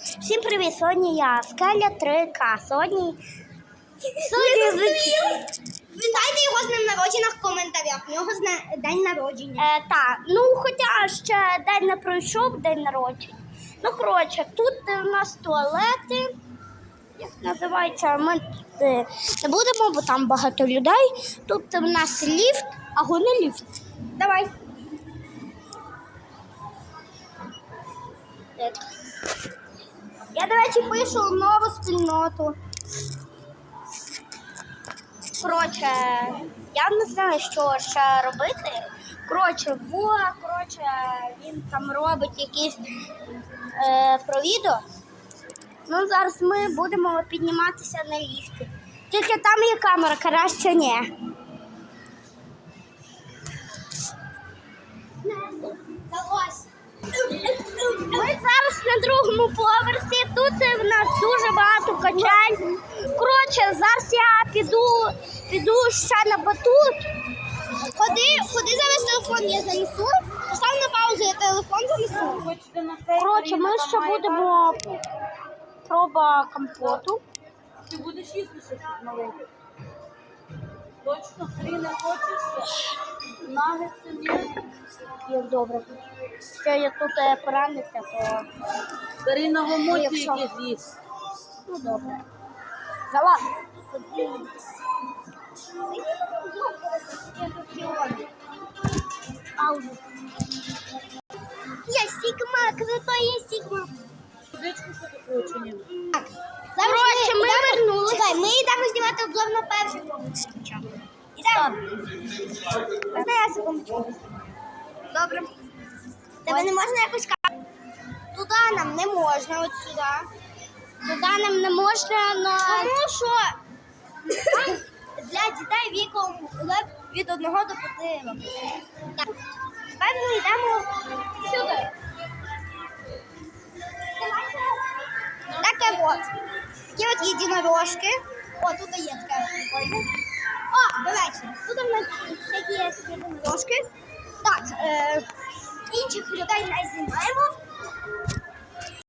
Всім привіт! Сьогодні я Скеля 3К. Сьогодні. Сьогодні. Вітайте його з ним народження в коментарях. У нього зна- день народження. Е, так, ну хоча ще день не пройшов, день народження. Ну, коротше, тут у нас туалети. Як називається, ми е, не будемо, бо там багато людей. Тут у нас ліфт, а не ліфт. Давай. Е, Я, до речі, пишу нову спільноту. Коротше, я не знаю, що ще робити. Коротше, во, коротше, він там робить якісь е, про відео. Ну, зараз ми будемо підніматися на ліфті. Тільки там є камера, краще ні. На другому поверсі. Тут в нас дуже багато качань. Коротше, зараз я піду, піду ще на батут. Ходи, ходи зараз телефон я занесу. Постав на паузу, я телефон занесу. Коротше, ми ще будемо проба компоту. Ти будеш їсти щось маленьке? Точно, хрі не хочеш? Нагетси ні? Як добре. Що я тут е, поранився, то Бери на гомоті Якщо- їсть. ну добре. Залазь. Паузу. Я Сігма, крутая Сігма. Водичку що ти хочеш? ні? Зараз Коротше, ми йдемо- Чекай, ми йдемо знімати обзор на перший. Можна я секундочку? Добре. Тебе не можна якось ка- Туди нам не можна, от сюди. Туди нам не можна, але... Тому що для дітей віком від 1 до 5 років. Так. Тепер ми йдемо сюди. Таке от. Такі от єдинорожки. О, тут є прикольне. Тут у нас всякі є. Так, е, інших людей не знімаємо.